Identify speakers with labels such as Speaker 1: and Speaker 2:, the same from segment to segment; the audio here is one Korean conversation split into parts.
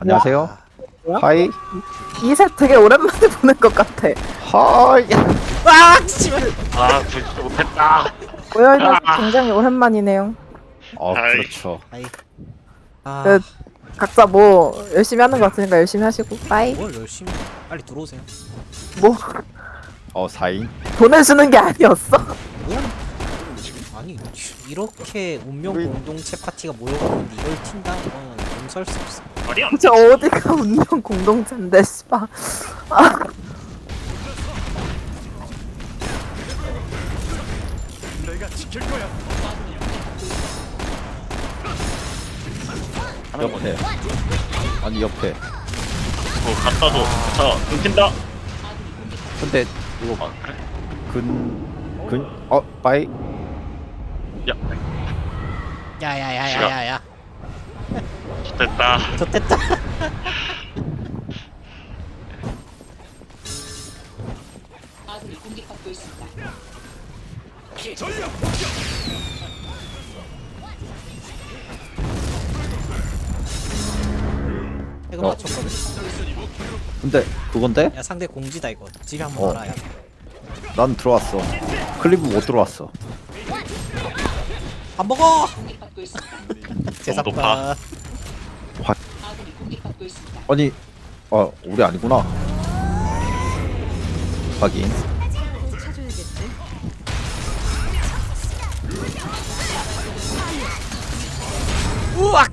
Speaker 1: 안녕하세요.
Speaker 2: 뭐야?
Speaker 1: 하이.
Speaker 2: 이색 되게 오랜만에 보는 것 같아.
Speaker 1: 하이.
Speaker 3: 아 씨발
Speaker 4: 아, 부지 못했다.
Speaker 2: 모여있는 굉장히 오랜만이네요.
Speaker 1: 어,
Speaker 4: 하이.
Speaker 1: 그렇죠.
Speaker 3: 아이 아,
Speaker 2: 그, 각자 뭐 열심히 하는 것 같으니까 열심히 하시고 빠이.
Speaker 3: 뭘 열심히 빨리 들어오세요
Speaker 2: 뭐
Speaker 1: 어, 사인.
Speaker 2: 보내주는 게 아니었어?
Speaker 3: 뭐야 아니 이렇게 운명 공동체 파티가 모여있는데 이걸 튄다는 건 용서할 수 없어
Speaker 4: 아니야.
Speaker 2: 저 어디가 운명 공동체인데 씨발. 아,
Speaker 1: 옆에. 아니, 옆에.
Speaker 4: 뭐 갖다 줘. 자, 끊긴다.
Speaker 1: 근데, 이거,
Speaker 4: 아, 그래?
Speaker 1: 근, 근, 어, 빠이.
Speaker 4: 야,
Speaker 3: 야야야야야야
Speaker 4: 됐다.
Speaker 3: 좋됐다 이거
Speaker 1: 어.
Speaker 3: 맞췄거든
Speaker 1: 근데, 그건데?
Speaker 3: 야 상대 공지다 이거 집에 한번
Speaker 1: 어.
Speaker 3: 알아야
Speaker 1: 난 들어왔어. 클리브 못 들어왔어.
Speaker 3: 밥 먹어
Speaker 4: 높아.
Speaker 3: 제사파
Speaker 1: 아 니, 어, 우리 아니구나. 확인.
Speaker 3: 우악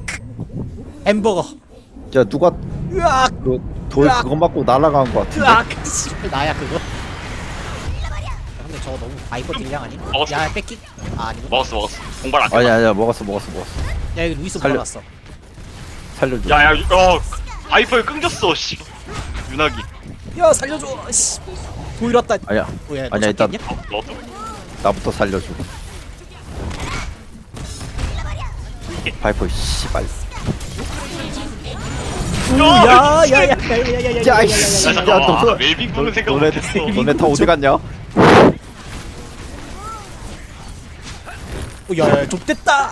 Speaker 3: 햄버거
Speaker 1: 야, 누가,
Speaker 3: 으악
Speaker 1: 그, 돌
Speaker 3: 으악.
Speaker 1: 그거 맞고 날아간 것 같은데?
Speaker 3: 으악 씨발 나야 그거 야, 근데 저거 너무 바이퍼 딜량 아니?
Speaker 4: 먹었어.
Speaker 3: 야 뺏기 아 아니고
Speaker 4: 먹었어, 먹었어. 공발 안
Speaker 1: 아니,
Speaker 4: 돼.
Speaker 1: 아니야, 먹었어, 먹었어, 먹었어.
Speaker 3: 야 이거 루이스
Speaker 1: 살려.
Speaker 3: 몰아놨어
Speaker 1: 살려줘.
Speaker 4: 야, 야, 어, 아이폰 끊겼어, 씨. 윤학이.
Speaker 3: 야 살려줘 씨 보이렀다
Speaker 1: 아니야,
Speaker 3: 뭐야
Speaker 1: 아니야, 일단-
Speaker 4: 어, 너도?
Speaker 1: 나부터 살려줘. 파이프, 씨발.
Speaker 3: 야 야 야 야 야 야 야 야
Speaker 1: 야, 이씨.
Speaker 4: 야,
Speaker 1: 야,
Speaker 4: 잠깐만.
Speaker 1: 너,
Speaker 4: 웨이빙 보는 생각
Speaker 1: 너네,
Speaker 4: 못했어.
Speaker 1: 너네 다 어디 갔냐?
Speaker 3: 야야 좁됐다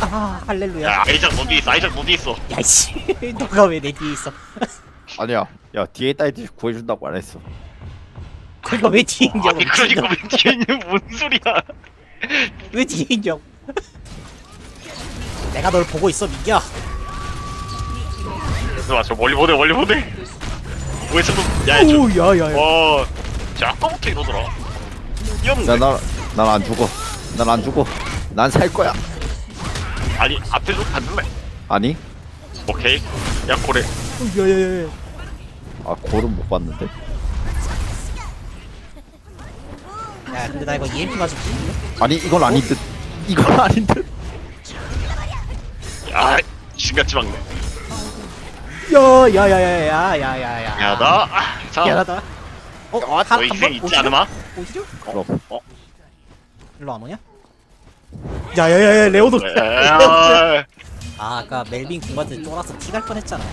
Speaker 3: 아 할렐루야
Speaker 4: 야, 아이작 어디 있어? 아이작 어디 있어?
Speaker 3: 야이씨 너가 왜 내 뒤에 있어
Speaker 1: 아니야. 야, 뒤에 있다 애들 구해준다고 안 했어.
Speaker 3: 그러니까 왜 뒤에 있냐고
Speaker 4: 아니, 그러니까 왜 뒤에 있는 뭔 소리야?
Speaker 3: 왜 뒤에 있냐고 내가 널 보고 있어 민기야
Speaker 4: 와, 저 멀리 보내, 멀리 보내. 왜 저도, 야, 저,
Speaker 3: 오 야야야
Speaker 4: 와, 저 아까부터 이러더라.
Speaker 1: 야,
Speaker 4: 귀엽네.
Speaker 1: 나, 난안 죽어. 난 안 죽어. 난 살 거야.
Speaker 4: 아니, 앞에 좀 앉을래?
Speaker 1: 아니?
Speaker 4: 오케이. 야, 고래.
Speaker 3: 야야야야
Speaker 1: 아, 골은 못 봤는데.
Speaker 3: 야 근데 나 이거 EMP 맞으면 죽는데?
Speaker 1: 아니, 이건 아닌 듯. 이건 아닌 듯.
Speaker 4: 야, 신같이 막네.
Speaker 3: 야야야야야야야야
Speaker 4: 미안하다. 자,
Speaker 3: 미안하다 어?
Speaker 4: 너
Speaker 3: 한-
Speaker 4: 인생
Speaker 3: 한번
Speaker 4: 있지
Speaker 3: 오시죠?
Speaker 4: 않으마?
Speaker 3: 오시죠?
Speaker 1: 그럼.
Speaker 3: 일로 안 오냐? 야야야야 레오도
Speaker 4: 야,
Speaker 3: 아 아까 멜빈 공한테 쫄아서 티갈 뻔했잖아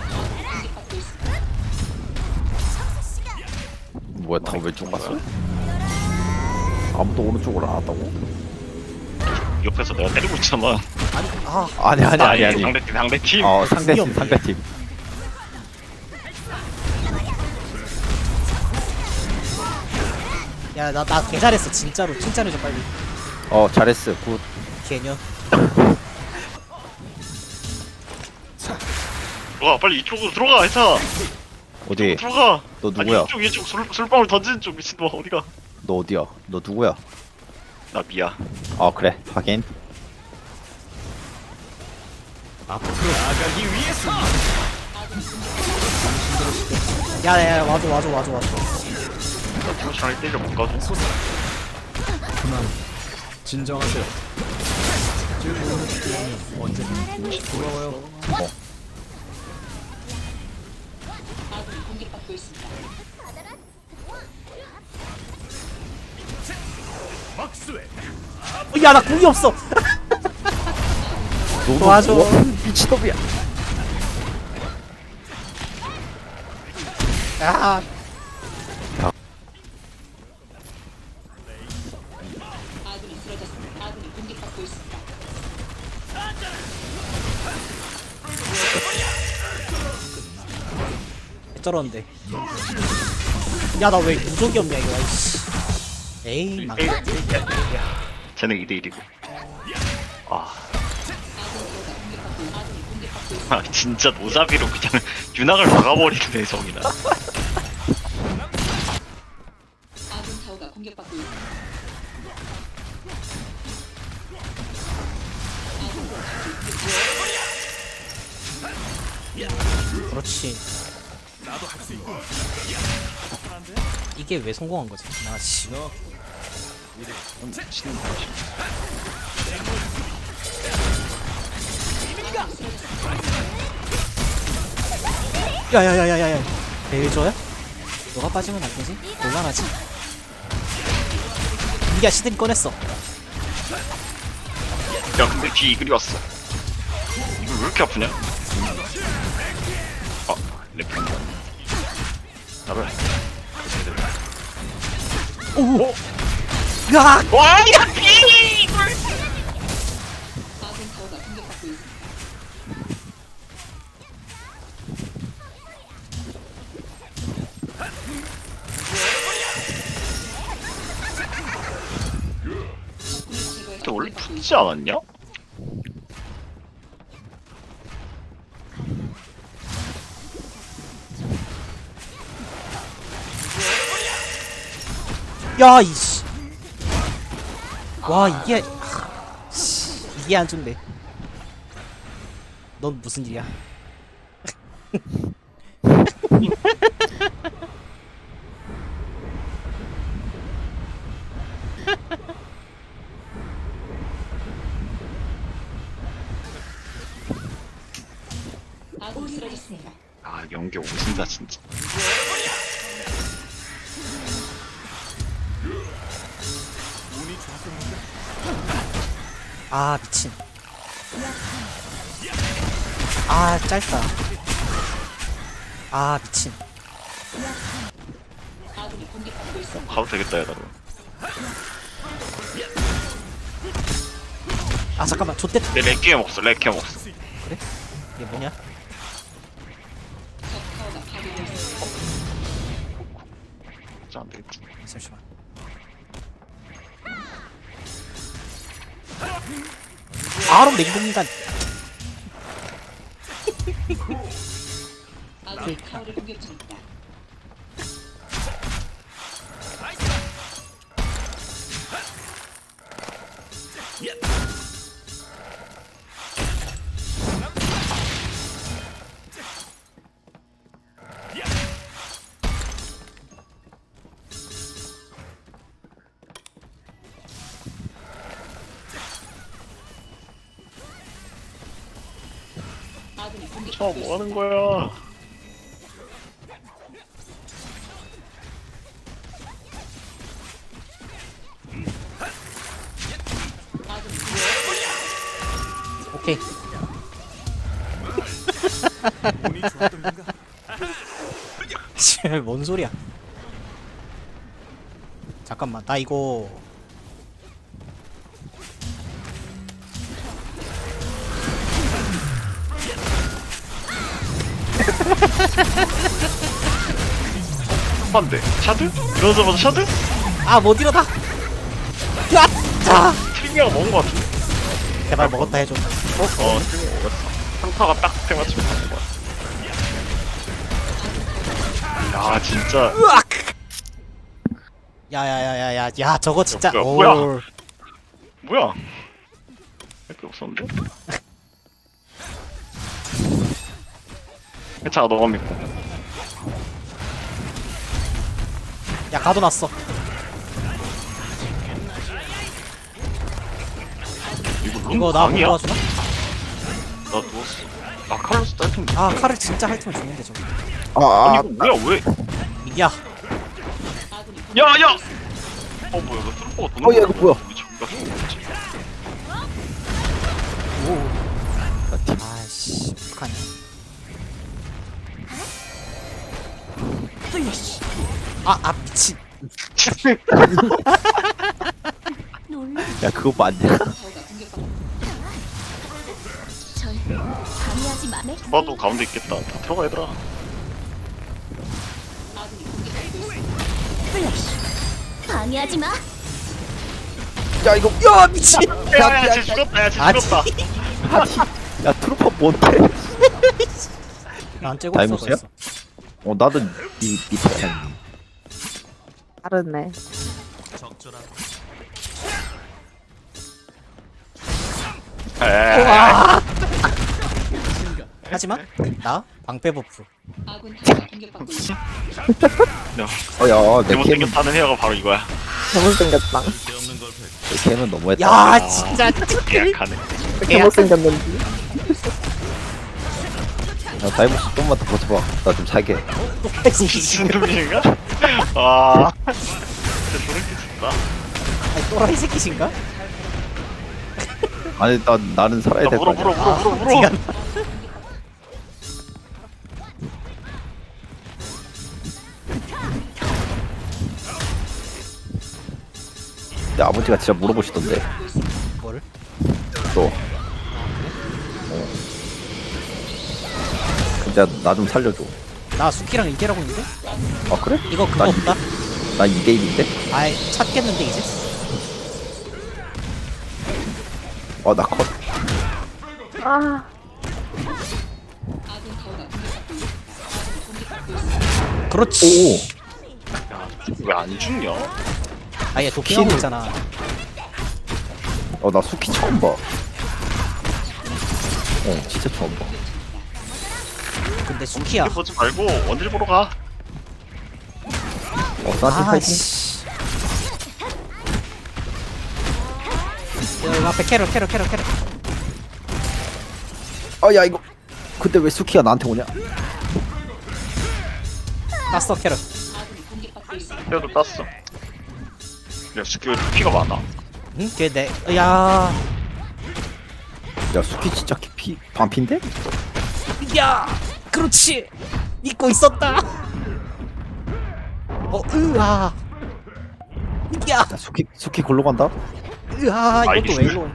Speaker 1: 뭐야, 다 왼쪽 갔어? 아무도 오른쪽으로 안 왔다고?
Speaker 4: 옆에서 내가 때리고 있잖아.
Speaker 3: 아니 아
Speaker 1: 아니, 아니, 아니, 아니.
Speaker 4: 상대팀, 상대팀.
Speaker 1: 어, 상대팀. 상대팀.
Speaker 3: 야 나 나 개 잘했어 진짜로 칭찬해줘 빨리
Speaker 1: 어, 잘했어. 굿.
Speaker 3: 개년
Speaker 4: 와, 빨리 이쪽으로 들어가, 회사.
Speaker 1: 어디?
Speaker 4: 들어가.
Speaker 1: 너 누구야?
Speaker 4: 아니, 이쪽, 이쪽 술, 술방울 던지는 쪽 미친놈아, 어디가?
Speaker 1: 너 어디야? 너 누구야?
Speaker 4: 나 미야.
Speaker 1: 어, 그래. 확인.
Speaker 3: 야야야 와줘 와줘 와줘 와줘
Speaker 4: 나 정신을 때려 못 가서.
Speaker 5: 진정하세요. 고마워요. 어.
Speaker 3: 야, 나 공이 없어. 도와줘.
Speaker 1: 뭐, 뭐, 미친놈이야.
Speaker 3: 아, 적절한데 야 나 왜 무적이 없냐 이거 아이씨 에이
Speaker 4: 야. 쟤네 2대1이고 아. 아 진짜 노자비로 그냥 윤학을 막아버리네 정이나
Speaker 5: 아군 타워가 공격받고 있습니다.
Speaker 3: 그렇지 이게 왜 성공한 거지? 나씨. 야야야야야야. 벨저야? 너가 빠지면 안 되지? 곤란하지? 이게 시드니 꺼냈어.
Speaker 4: 야 근데 뒤에 이글이 왔어. 이글 왜 이렇게 아프냐? 아 랩 핑 나를
Speaker 3: 오! 야!
Speaker 4: 와야
Speaker 5: 공격받고 있습니다.
Speaker 4: 근데 원래 붙지 않았냐?
Speaker 3: 야 이씨. 와 이게 하, 씨, 이게 안 좋네. 넌 무슨 일이야
Speaker 5: 아
Speaker 3: 미친. 아 짧다. 아 미친.
Speaker 4: 가도 되겠다 얘들아
Speaker 3: 아 잠깐만. 좆대.
Speaker 4: 내 렉게임 없어 렉게임 없어.
Speaker 3: 이게 뭐냐?
Speaker 5: 파괴되었습니다.
Speaker 4: 진짜 안 되겠지
Speaker 3: 잠시만 아롬 냉동인간
Speaker 5: 아군이 타워를 공격 중입니다. 공격받고 있습니다.
Speaker 4: 뭐하는 거야
Speaker 3: 오케이 씨발 뭔 소리야 잠깐만 나 이거
Speaker 4: 한대 샤드? 이러자마자 샤드?
Speaker 3: 아 못 일어나 야! 자
Speaker 4: 트리미아가 먹은 거 같은데?
Speaker 3: 제발 먹었다 해줘
Speaker 4: 어 트리미아 먹었어 상타가 딱 때맞추면 가는 거야 야 진짜
Speaker 3: 으악 야야야야야 야 저거 진짜
Speaker 4: 뭐야, 뭐야?
Speaker 3: 올.
Speaker 4: 뭐야 할게 없었는데? 괜찮아 너가 믿고
Speaker 3: 야 가둬놨어.
Speaker 4: 이거
Speaker 3: 나
Speaker 4: 강이야?
Speaker 3: 도와주나?
Speaker 4: 나 누웠어 아 칼로스 딸텐데
Speaker 3: 아 칼을 진짜 핥으면 죽는데 저거.
Speaker 1: 아,
Speaker 4: 아니 이거 뭐야 왜?
Speaker 3: 미야.
Speaker 5: 아군이
Speaker 4: 야야! 어 뭐야 너 트루퍼가 도는
Speaker 1: 어, 야, 이거 뭐야?
Speaker 3: 아이씨 어떡하냐 아, 아 미친
Speaker 1: 야 그거 맞냐?
Speaker 5: 타워가 공격받고
Speaker 6: 절 감히하지 마. 내
Speaker 4: 봐도 가운데 있겠다 다 들어가 얘들아
Speaker 6: 방해하지 마
Speaker 1: 야 이거 야 미친
Speaker 4: 야야 쟤 죽었다 야쟤
Speaker 3: 아,
Speaker 4: 죽었다
Speaker 1: 야 트루퍼 뭔데
Speaker 3: 난 째고
Speaker 1: 다이모스야?
Speaker 3: 있어
Speaker 1: 어 나도 니 밑에 팬
Speaker 2: 다르네.
Speaker 4: 에이
Speaker 3: 하지만 나 방패 버프
Speaker 5: 아군 타워가 공격받고 있습니다.
Speaker 1: 어야 내
Speaker 4: 잘못생겨
Speaker 1: 캠은
Speaker 4: 타는 헤어가 바로 이거야
Speaker 2: 잘못생겼다.
Speaker 1: 내 캠은 너무했다
Speaker 3: 야 진짜
Speaker 4: 계약하네
Speaker 2: 잘못생겼는지.
Speaker 1: 야 다이모스 좀만 더 버텨봐. 나 좀 살게.
Speaker 4: 무슨 놈인가? 아. 진짜 소름 끼친다.
Speaker 3: 아니, 또라이 새끼신가?
Speaker 1: 아니 나 나는 살아야 야될거
Speaker 4: 물어
Speaker 1: 아니야.
Speaker 4: 물어 물어 물어 물어.
Speaker 1: 내 아버지가 진짜 물어보시던데
Speaker 3: 뭘?
Speaker 1: 또 어. 진짜 나좀 살려줘
Speaker 3: 나 수키랑 이계라고 있는데?
Speaker 1: 아 그래?
Speaker 3: 이거 그거
Speaker 1: 난
Speaker 3: 없다?
Speaker 1: 나 2대1인데?
Speaker 3: 아이 찾겠는데 이제?
Speaker 1: 어나 컷.
Speaker 2: 아,
Speaker 5: 있습니다.
Speaker 3: 그렇지
Speaker 1: 오.
Speaker 4: 왜 안 죽냐?
Speaker 3: 아얘 도핑하고
Speaker 1: 키를-
Speaker 3: 있잖아
Speaker 1: 어, 나 수키 처음 봐. 어, 진짜 처음 봐.
Speaker 3: 근데 수키야
Speaker 4: 보지 말고 원딜 보러 가
Speaker 1: 어, 사티 파이팅.
Speaker 3: 아씨 여기 앞에 캐럴 캐럴 캐럴 캐럴
Speaker 1: 어, 야, 이거. 근데 왜 수키가 나한테 오냐?
Speaker 5: 공격받고 있습니다.
Speaker 4: 헤어도 땄어 야 스킬 왜 피가 많아
Speaker 3: 응? 걔 내 야
Speaker 1: 야, 수키 진짜 피, 반피인데?
Speaker 3: 야, 그렇지. 믿고 있었다. 어, 으아. 야,
Speaker 1: 야, 수키, 수키 골로 간다?
Speaker 3: 으아, 이것도. 왜 일로?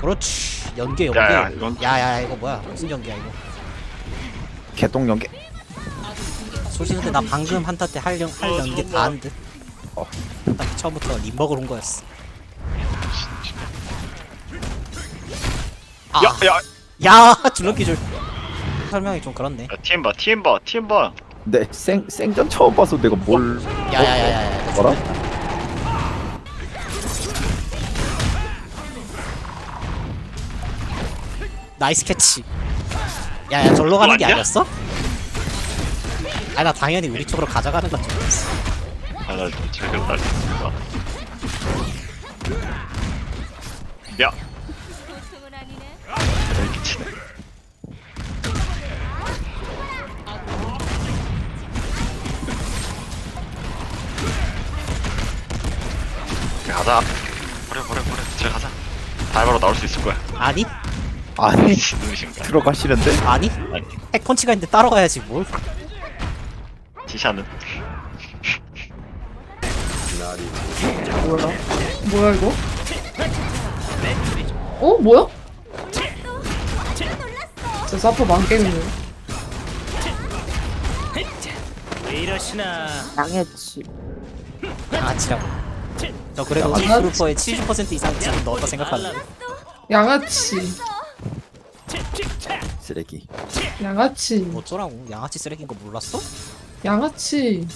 Speaker 3: 그렇지. 연계 연계.
Speaker 4: 야,
Speaker 3: 야,
Speaker 4: 야, 이건-
Speaker 3: 야, 이거 뭐야? 무슨 연계야 이거?
Speaker 1: 개똥 연계?
Speaker 3: 솔직히 근데 나 방금 한타 때 할 연, 할
Speaker 4: 어,
Speaker 3: 연계. 다 한 듯.
Speaker 1: 어.
Speaker 3: 딱 처음부터 림버그로 온 거였어. 아,
Speaker 4: 야, 야,
Speaker 3: 야, 줄넘기 줄. 설명이 좀 그렇네.
Speaker 4: 야, TM 봐, TM 봐, TM 봐.
Speaker 1: 내 생, 생전 처음 봐서 내가 뭘.
Speaker 3: 야, 야, 야, 야, 야.
Speaker 1: 뭐라?
Speaker 3: 나이스 캐치. 야, 야, 절로 가는 게
Speaker 4: 맞냐?
Speaker 3: 아니었어? 아, 나 당연히 우리 쪽으로 가져가는 건 줄 알았어.
Speaker 4: 아, 나 지금 날렸다. 야, 이렇게 치네. 그래, 가자. 버려, 버려, 버려. 저 가자. 달바로 나올 수 있을 거야.
Speaker 3: 아니?
Speaker 1: 아니? 들어가시는데?
Speaker 3: 아니?
Speaker 4: 아니,
Speaker 3: 핵펀치가 있는데 따라가야지 뭘.
Speaker 4: 티샤는
Speaker 2: 몰라.
Speaker 7: 뭐야 이거? 어 뭐야? 저 사퍼 망게임이네.
Speaker 2: 양해치.
Speaker 3: 양아치라고. 저 그래도. 트루퍼의 70% 이상 지금 넣었다 생각하는데.
Speaker 7: 양아치,
Speaker 1: 쓰레기.
Speaker 7: 양아치,
Speaker 3: 어쩌라고. 양아치 쓰레기인 거 몰랐어?
Speaker 7: 양아치,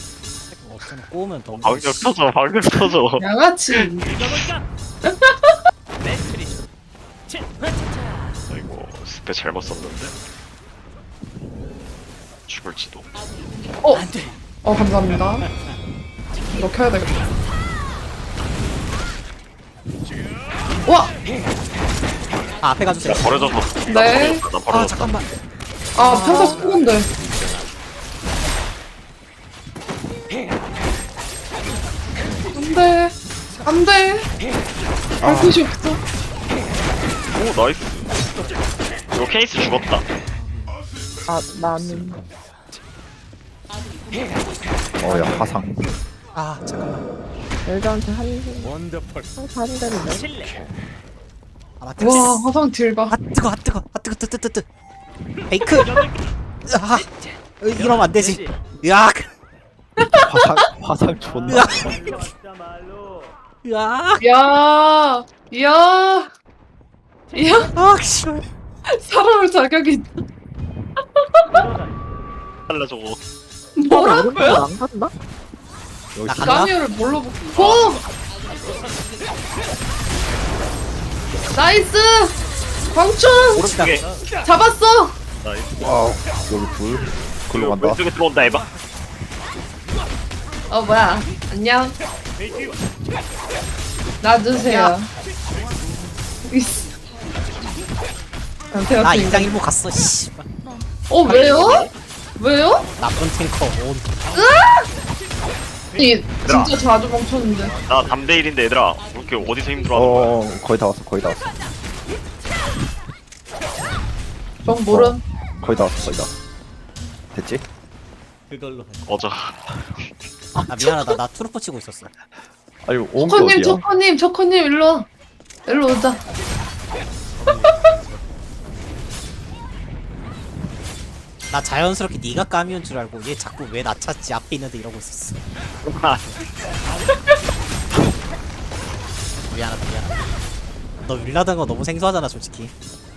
Speaker 3: 어쩌면 꼬우면 더.
Speaker 4: 방금 터져, 방금 터져.
Speaker 7: 양아치.
Speaker 4: 아이고, 스페 잘못 썼는데. 죽을지도.
Speaker 7: 어, 어 감사합니다. 이거 켜야 되겠다. 와,
Speaker 3: 아, 앞에 가주세요.
Speaker 4: 나 버려졌어.
Speaker 7: 네.
Speaker 4: 나 버려졌다. 나
Speaker 3: 아. 잠깐만.
Speaker 7: 아 평소 스포인데. 안 돼, 안돼. 할 곳이 없어.
Speaker 4: 오, 나이스. 이거 케이스 죽었다.
Speaker 2: 아, 나는.
Speaker 1: 어, 야, 화상.
Speaker 3: 아, 잠깐만.
Speaker 2: 엘저한테 한, 원더풀. 한 대인데.
Speaker 3: 아, 맞다.
Speaker 7: 와 화상 딜봐.
Speaker 3: 아, 뜨거, 아, 뜨거, 아, 뜨거, 뜨, 뜨, 뜨, 뜨. 베이크. 아, 어, 이러면 안 되지. 으악.
Speaker 1: 화상 화상 존나.
Speaker 3: 으아
Speaker 7: 야, 야, 야,
Speaker 3: 아 씨발
Speaker 7: 살아올 자격이 있다.
Speaker 4: 할래 저거
Speaker 7: 뭐라고요?
Speaker 2: 안 간다?
Speaker 1: 여기
Speaker 3: 나 간다
Speaker 7: 까미오를 뭘로 보? 고! 나이스! 광충!
Speaker 3: 오른다
Speaker 4: 오른쪽에
Speaker 7: 잡았어!
Speaker 4: 나이스
Speaker 1: 와우 여기 불. 글로 간다.
Speaker 4: 왼쪽에 들어온다 에바
Speaker 7: 어, 뭐야. 안녕. 놔주세요.
Speaker 3: 나 인장 일부 갔어 씨발
Speaker 7: 어, 왜요? 왜요?
Speaker 3: 나쁜 탱커 온
Speaker 7: 이 진짜 자주 멈췄는데.
Speaker 4: 나 담대 일인데 얘들아 이렇게 어디서 힘들어 하는 거야
Speaker 1: 어 거의 다 왔어 거의 다 왔어
Speaker 7: 전 모름.
Speaker 1: 거의 다 왔어 거의 다. 됐지?
Speaker 3: 그걸로
Speaker 4: 꺼져
Speaker 3: 아 미안하다 나 트루퍼 치고 있었어
Speaker 1: 아니 온게
Speaker 7: 초코님,
Speaker 1: 어디야?
Speaker 7: 초코님, 초코님, 일로 와. 일로 오자.
Speaker 3: 나 자연스럽게 네가 까미온 줄 알고 얘 자꾸 왜 나 찾지? 앞에 있는데 이러고 있었어. 미안하다 미안하다. 너 윌라던 거 너무 생소하잖아 솔직히.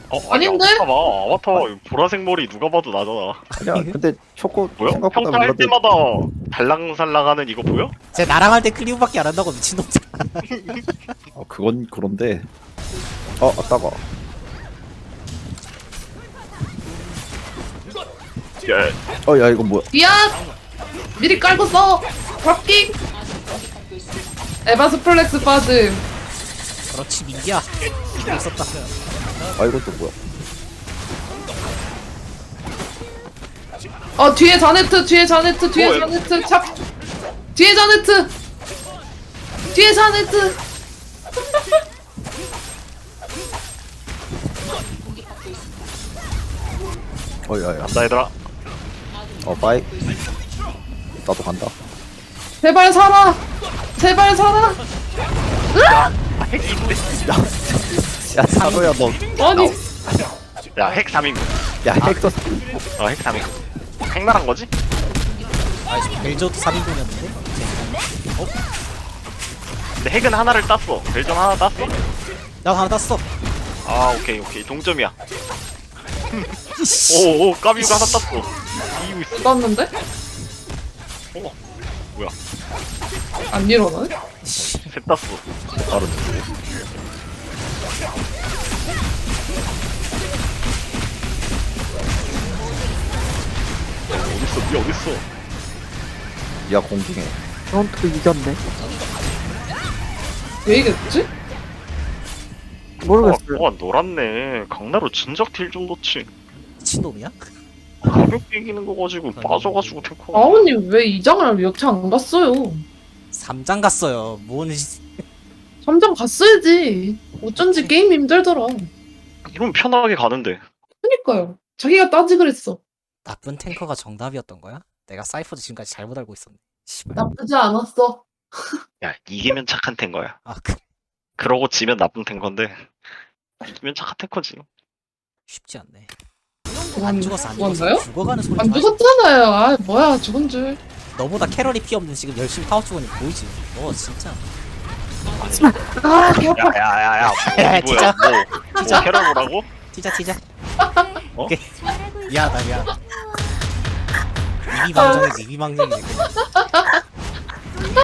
Speaker 4: 어, 아니,
Speaker 7: 아닌데?
Speaker 4: 아바타 봐. 아바타 보라색 머리 누가 봐도 나잖아.
Speaker 1: 아니야 근데 초코
Speaker 4: 뭐야?
Speaker 1: 생각보다
Speaker 4: 평타 할
Speaker 1: 몰라도
Speaker 4: 때마다 달랑살랑하는 이거 보여?
Speaker 3: 쟤 나랑 할 때 클리브밖에 안 한다고 미친놈잖아
Speaker 1: 어, 그건 그런데. 어 아, 따가 어 야 이거 뭐야
Speaker 7: 미안! 미리 깔고 써! 잡기! 에바 스플렉스 빠짐.
Speaker 3: 그렇지 민기야 이거 있었다
Speaker 1: 아 이건 또 뭐야
Speaker 7: 어, 뒤에 자네트, 뒤에 자네트, 뒤에
Speaker 4: 어,
Speaker 7: 자네트, 잡! 뒤에 자네트! 뒤에 자네트!
Speaker 1: 어 야야
Speaker 4: 간다 얘들아
Speaker 1: 어 빠이. 나도 간다.
Speaker 7: 제발 살아! 제발 살아!
Speaker 1: 야 사로야
Speaker 7: 아니,
Speaker 4: 야 핵 3인국
Speaker 1: 너야 핵도
Speaker 4: 어 핵 3인국 핵나란 거지?
Speaker 3: 아이씨 벨저도 3인분이었는데?
Speaker 4: 근데 핵은 하나를 땄어. 벨전 하나 땄어?
Speaker 3: 나 하나 땄어.
Speaker 4: 아 오케이 오케이. 동점이야 오오 까비가 하나 땄어 이기고 있어.
Speaker 7: 땄는데?
Speaker 4: 어 뭐야?
Speaker 7: 안 일어나네?
Speaker 4: 셋 땄어
Speaker 1: 바로.
Speaker 4: 어딨어? 니 어딨어?
Speaker 1: 야 공중에.
Speaker 2: 넌또 이겼네.
Speaker 7: 왜 이겼지?
Speaker 2: 모르겠어요.
Speaker 4: 어, 와 놀았네. 강나루 진작 딜 좀 넣지
Speaker 3: 미친놈이야?
Speaker 4: 가볍게 이기는 거 가지고 빠져가지고 탱커
Speaker 7: 아버님 왜 이장을 여태 안 갔어요?
Speaker 3: 3장 갔어요 뭔 시-
Speaker 7: 3장 갔어야지. 어쩐지 게임 힘들더라.
Speaker 4: 이러면 편하게 가는데
Speaker 7: 그니까요. 자기가 따지 그랬어.
Speaker 3: 나쁜 탱커가 정답이었던 거야? 내가 사이퍼도 지금까지 잘못 알고 있었네 씨발
Speaker 7: 나쁘지 않았어.
Speaker 4: 야 이기면 착한 탱커야
Speaker 3: 아 그,
Speaker 4: 그러고 지면 나쁜 탱커인데 이기면 착한 탱커지
Speaker 3: 쉽지 않네
Speaker 7: 죽었,
Speaker 3: 안 죽었어 안
Speaker 7: 죽었나요?
Speaker 3: 죽었어 죽어가는 소리
Speaker 7: 안
Speaker 3: 좀 하지
Speaker 7: 죽었잖아요. 아 뭐야 죽은 줄.
Speaker 3: 너보다 캐럴이 피 없는 지금 열심히 파워 주고 있는 거 보이지? 너 진짜
Speaker 7: 아 개 아파.
Speaker 4: 야야야야
Speaker 3: 야,
Speaker 4: 뭐야
Speaker 3: 진짜.
Speaker 4: 뭐, 뭐 캐럴보라고?
Speaker 3: 튀자 튀자
Speaker 4: 어?
Speaker 3: 오케이 미안하다 미안 이비망정이지 이비망정이지